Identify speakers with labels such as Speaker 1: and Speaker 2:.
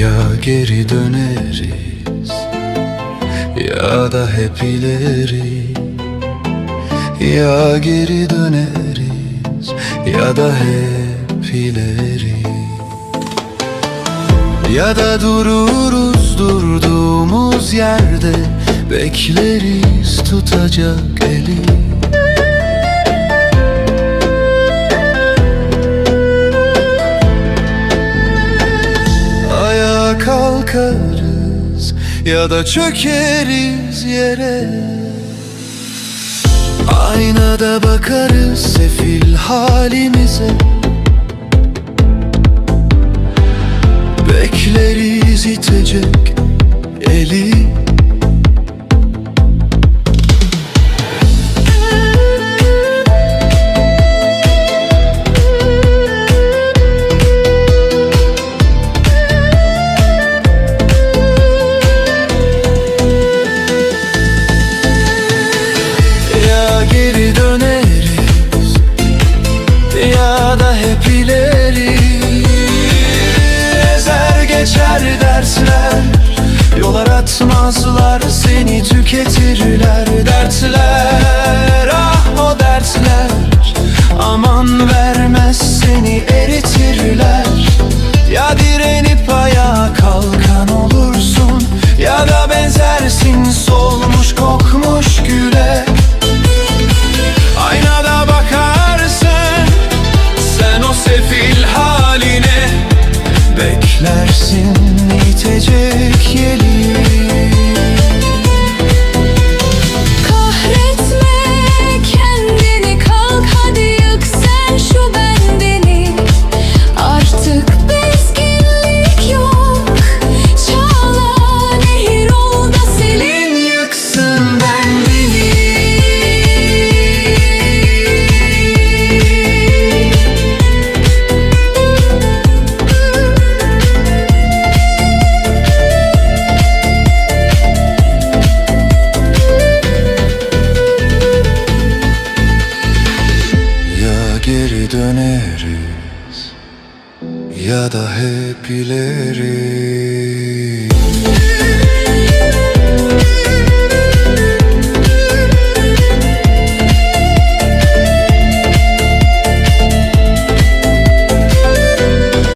Speaker 1: Ya geri döneriz. Ya da hep ileri. Ya geri döneriz. Ya da hep ileri. Ya da dururuz durduğumuz yerde. Bekleriz tutacak eli kalkarız ya da çökeriz yere. Aynada bakarız sefil halimize. Bekleriz itecek eli Yol aratmazlar seni tüketirler Dertler. Ah o dertler Aman vermez seni eritirler. Ya direnip ayağa kalkan olursun Ya da benzersin solmuş kokmuş güle. Aynada bakarsın Sen o sefil haline Beklersin itecek Ya da hep ileri